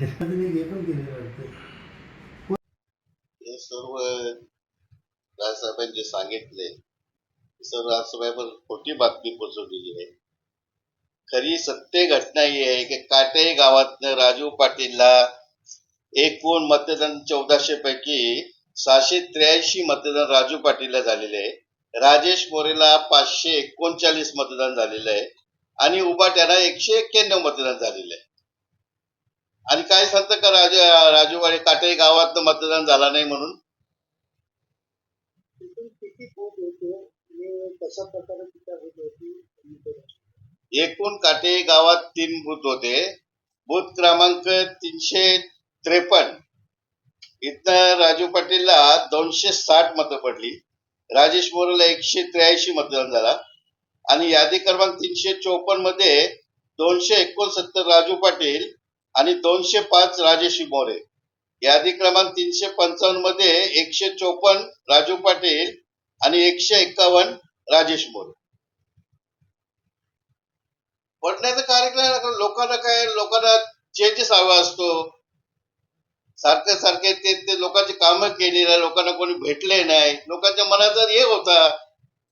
हे पण केलेलं वाटतं हे सर्व राजसाहेबांनी जे सांगितले सर्व राजसाहेबांवर खोटी बातमी पोचवलेली आहे. खरी सत्य घटना ही आहे की काटे गावातनं राजू पाटीलला एकूण मतदान चौदाशे पैकी सहाशे त्र्याऐंशी मतदान राजू पाटीलला झालेले आहे. राजेश मोरेला पाचशे एकोणचाळीस मतदान झालेलं आहे. आणि उबाट्याला एकशे एक्क्याण्णव मतदान झालेलं आहे. आणि काय सांगतं का राजू राजूवाडी काटे गावात मतदान झाला नाही म्हणून? एकूण काटे गावात तीन बूथ होते. बूथ क्रमांक तीनशे त्रेपन्न. इथं राजू पाटीलला दोनशे साठ मतं पडली. राजेश मोरेला एकशे त्र्याऐंशी मतदान झाला. आणि यादी क्रमांक तीनशे चौपन्नमध्ये दोनशे एकोणसत्तर राजू पाटील आणि दोनशे पाच राजेश मोरे. यादी क्रमांक तीनशे पंचावन्नमध्ये एकशे चोपन्न राजू पाटील आणि एकशे एक्कावन्न राजेश मोरे. पडण्याचा कार्यक्रम लोकांना काय लोकांना चेंजेस हवा असतो. सारखे सारखे ते ते लोकांची कामं केली नाही लोकांना कोणी भेटले नाही. लोकांच्या मनाचा हे होता.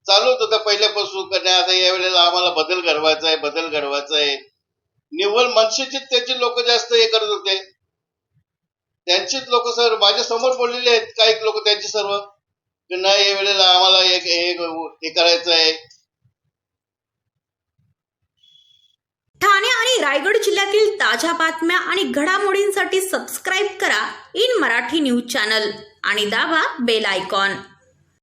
चालूच होता पहिल्यापासून आता यावेळेला आम्हाला बदल घडवायचा आहे बदल घडवायचा आहे. निव्वळ मनसेचीच त्याची लोक जास्त हे करत होते. त्यांचीच लोक सर माझ्यासमोर बोललेले आहेत काही लोक त्यांची सर्व. की नाही या वेळेला आम्हाला एक हे हे करायचं आहे ठाणे आणि रायगड जिल्ह्यातील ताज्या बातम्या आणि घडामोडींसाठी सबस्क्राईब करा इन मराठी न्यूज चॅनल आणि दाबा बेल आयकॉन